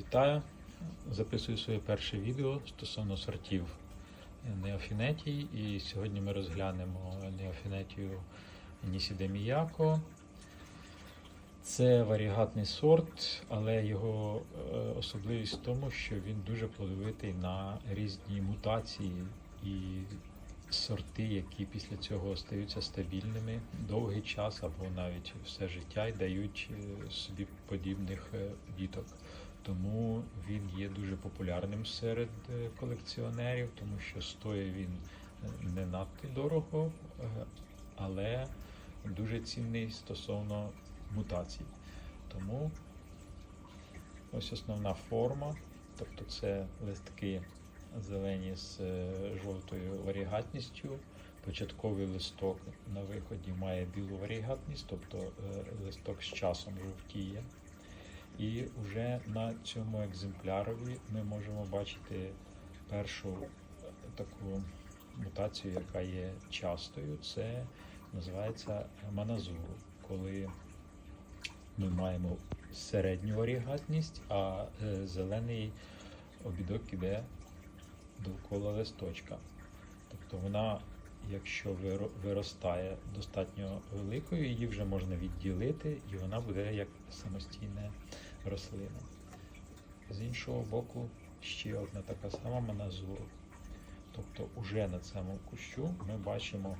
Вітаю! Записую своє перше відео стосовно сортів неофінетій. І сьогодні ми розглянемо неофінетію Нісіде Міяко. Це варігатний сорт, але його е, особливість в тому, що він дуже плодовитий на різні мутації і сорти, які після цього остаються стабільними довгий час або навіть все життя і дають е, собі подібних е, діток. Тому він є дуже популярним серед е, колекціонерів, тому що стоїть він е, не надто дорого, е, але дуже цінний стосовно мутацій. Тому ось основна форма, тобто це листки зелені з жовтою варігатністю. Початковий листок на виході має білу варігатність, тобто листок з часом жовтіє. І вже на цьому екземплярові ми можемо бачити першу е, таку мутацію, яка є частою. Це називається маназуру, коли ми маємо середню варігатність, а е, зелений обідок іде довкола листочка. Тобто вона, якщо виростає достатньо великою, її вже можна відділити, і вона буде як самостійна рослина. З іншого боку, ще одна така сама маназуру. Тобто, уже на цьому кущу ми бачимо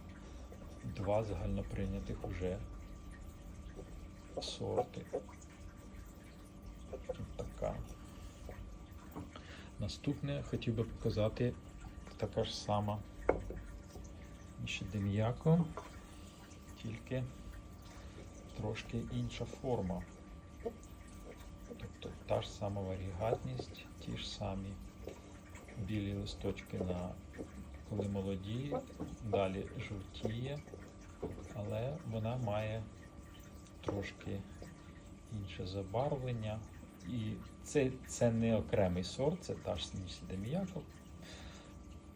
два загальноприйнятих уже сорти. Така. Наступне хотів би показати така ж сама Нішідем'яко, тільки трошки інша форма. Тобто та ж сама варігатність, ті ж самі білі листочки на коли молоді, далі жовтіє, але вона має трошки інше забарвлення. І це, це не окремий сорт, це та ж Нісідеміяко.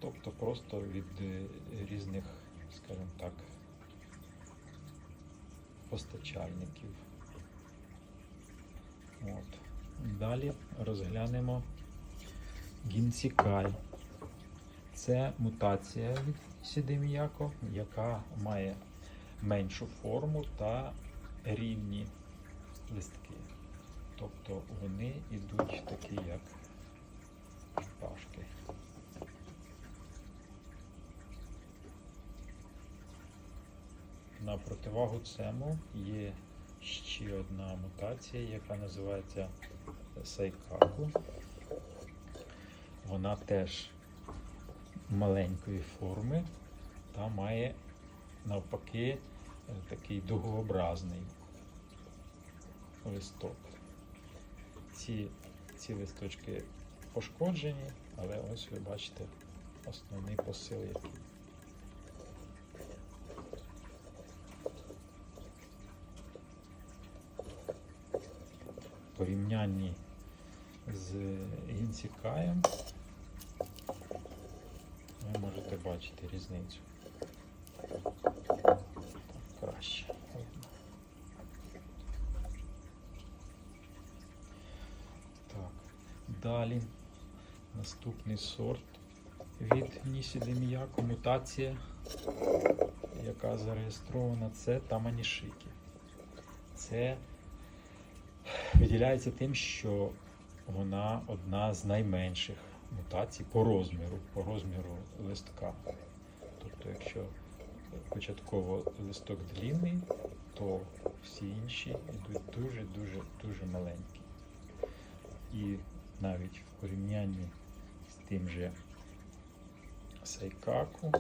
Тобто просто від е, різних, скажімо так, постачальників. От. Далі розглянемо гінцікай. Це мутація від Сідеміяко, яка має меншу форму та рівні листки. Тобто вони йдуть такі, як шпажки. На противагу цьому є ще одна мутація, яка називається сайкаку. Вона теж маленької форми та має навпаки е, такий дугообразний листок. Ці, ці листочки пошкоджені, але ось ви бачите основний посил, який. Порівнянні з гінцікаєм ви можете бачити різницю. Так, краще. Так, далі наступний сорт від Нісідеміяко, мутація, яка зареєстрована, це Таманішики. Це виділяється тим, що вона одна з найменших мутацій по розміру, по розміру листка. Тобто, якщо початково листок длінний, то всі інші йдуть дуже-дуже дуже маленькі. І навіть в порівнянні з тим же сайкаку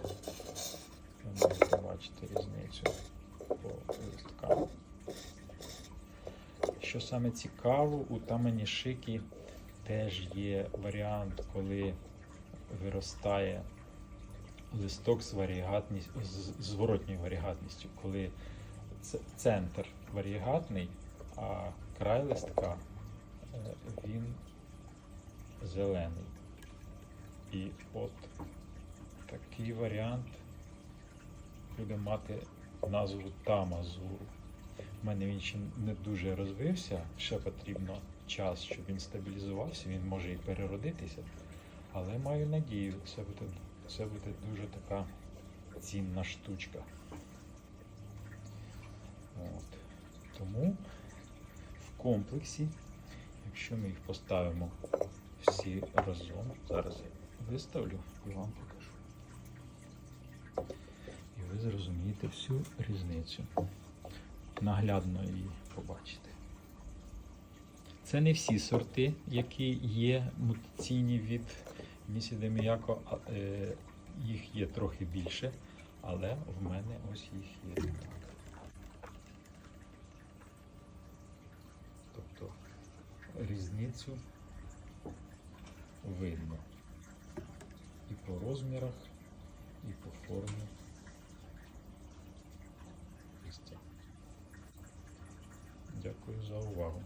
ви можете бачити різницю по листкам. Що саме цікаво, у Тамані Шики теж є варіант, коли виростає листок з з зворотньою варігатністю, коли центр варігатний, а край листка е, він зелений. І от такий варіант буде мати назву Тамазуру. У мене він ще не дуже розвився, ще потрібно час, щоб він стабілізувався, він може і переродитися. Але маю надію, це буде, це буде дуже така цінна штучка. От. Тому в комплексі, якщо ми їх поставимо всі разом, зараз я виставлю і вам покажу. І ви зрозумієте всю різницю. Наглядно її побачите. Це не всі сорти, які є мутаційні від Нісіде Міяко. а, е, Їх є трохи більше, але в мене ось їх є. Тобто різницю видно і по розмірах, і по формі Дякую за увагу.